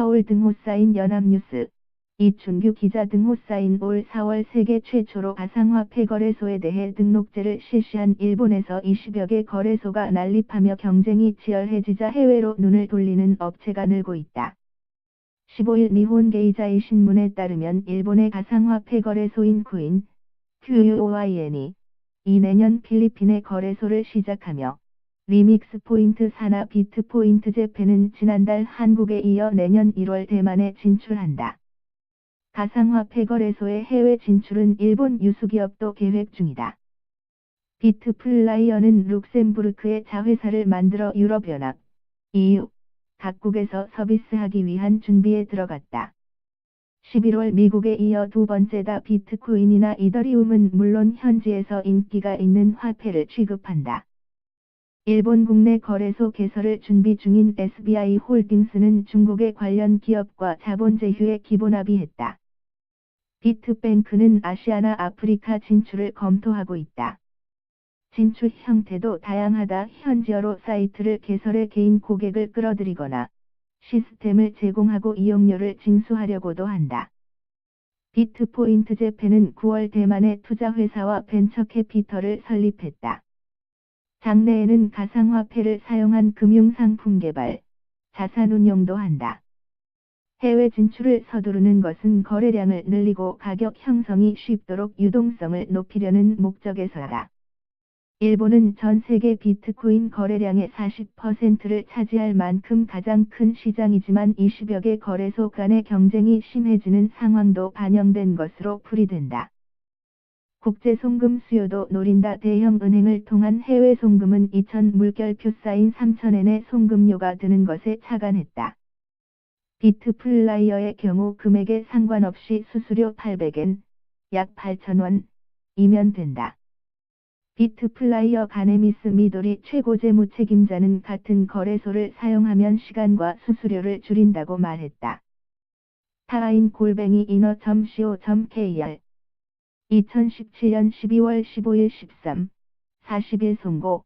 서울 등호 사인 연합뉴스 이춘규 기자 등호 사인 올 4월 세계 최초로 가상화폐 거래소에 대해 등록제를 실시한 일본에서 20여 개 거래소가 난립하며 경쟁이 치열해지자 해외로 눈을 돌리는 업체가 늘고 있다. 15일 니혼 게이자이 신문에 따르면 일본의 가상화폐 거래소인 쿠인 QUOIN이 이 내년 필리핀의 거래소를 시작하며 리믹스 포인트 사나 비트 포인트 재팬은 지난달 한국에 이어 내년 1월 대만에 진출한다. 가상화폐 거래소의 해외 진출은 일본 유수기업도 계획 중이다. 비트플라이어는 룩셈부르크의 자회사를 만들어 유럽연합, EU, 각국에서 서비스하기 위한 준비에 들어갔다. 11월 미국에 이어 두 번째다 비트코인이나 이더리움은 물론 현지에서 인기가 있는 화폐를 취급한다. 일본 국내 거래소 개설을 준비 중인 SBI 홀딩스는 중국의 관련 기업과 자본 제휴에 기본 합의했다. 비트뱅크는 아시아나 아프리카 진출을 검토하고 있다. 진출 형태도 다양하다. 현지어로 사이트를 개설해 개인 고객을 끌어들이거나 시스템을 제공하고 이용료를 징수하려고도 한다. 비트포인트 재팬은 9월 대만의 투자회사와 벤처 캐피털을 설립했다. 장래에는 가상화폐를 사용한 금융상품 개발, 자산운용도 한다. 해외 진출을 서두르는 것은 거래량을 늘리고 가격 형성이 쉽도록 유동성을 높이려는 목적에서다. 일본은 전 세계 비트코인 거래량의 40%를 차지할 만큼 가장 큰 시장이지만 20여 개 거래소 간의 경쟁이 심해지는 상황도 반영된 것으로 풀이된다. 국제 송금 수요도 노린다. 대형 은행을 통한 해외 송금은 2천 물결표 쌓인 3천엔의 송금료가 드는 것에 차관했다. 비트플라이어의 경우 금액에 상관없이 수수료 800엔, 약 8천원, 이면 된다. 비트플라이어 가네미스 미도리 최고재무 책임자는 같은 거래소를 사용하면 시간과 수수료를 줄인다고 말했다. 타인 골뱅이 이너.co.kr 2017년 12월 15일 13, 40일 송고